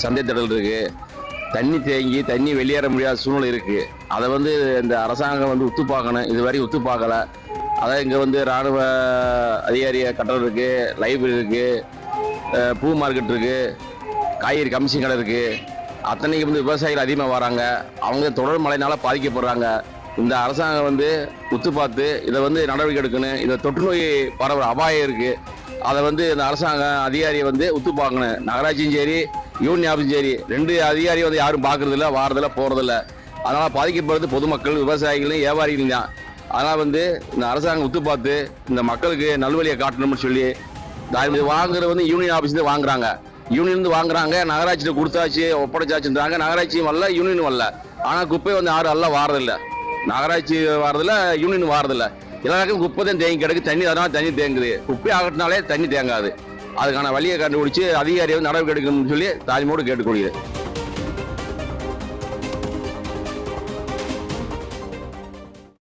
சந்தை தடல் இருக்கு. தண்ணி தேங்கி தண்ணி வெளியேற முடியாத சூழ்நிலை இருக்கு. அதை வந்து இந்த அரசாங்கம் வந்து உத்து பார்க்கணும். இது வரையும் உத்து பார்க்கல. அதான் இங்கே வந்து ராணுவ அதிகாரிய கட்டடம் இருக்கு லைப்ரரி இருக்கு பூ மார்க்கெட் இருக்கு காய்கறி கமிஷன் கடை இருக்கு. அத்தனைக்கு வந்து விவசாயிகள் அதிகமாக வராங்க. அவங்க தொடர் மழைனால பாதிக்கப்படுறாங்க. இந்த அரசாங்கம் வந்து உத்து பார்த்து இதை வந்து நடவடிக்கை எடுக்கணும். இந்த தொற்று நோய் பரவ அபாயம் இருக்கு. அதை வந்து இந்த அரசாங்கம் அதிகாரியை வந்து உத்து பார்க்கணும். நகராட்சியும் சரி யூனியன் ஆஃபீஸ் சரி ரெண்டு அதிகாரியும் வந்து யாரும் பார்க்கறதில்ல வாரதில்ல போகிறதில்ல அதனால் பாதிக்கப்படுறது பொதுமக்கள் விவசாயிகளும் வியாபாரிகளும் தான். அதனால் வந்து இந்த அரசாங்கம் உத்து பார்த்து இந்த மக்களுக்கு நல்வழியை காட்டணும்னு சொல்லி நான் வாங்குறது வந்து யூனியன் ஆஃபீஸ்லேருந்து வாங்குறாங்க. யூனியன் வாங்குறாங்க நகராட்சியில் கொடுத்தாச்சு ஒப்படைச்சாச்சுன்றாங்க. நகராட்சியும் வரல யூனியன் வரல. ஆனால் குப்பை வந்து யாரும் எல்லாம் வாரதில்ல. நகராட்சி வாரதில்ல யூனியன் வாரதில்ல. எல்லாருக்கும் குப்பை தான் தேங்கி கிடக்கு தண்ணி அதனால் தண்ணி தேங்குது. குப்பை ஆகட்டினாலே தண்ணி தேங்காது. அதுக்கான வழியை கண்டுபிடிச்சு அதிகாரியை வந்து நடவடிக்கை எடுக்கணும்னு சொல்லி தாய்மோடு கேட்டுக்கொள்கிறேன்.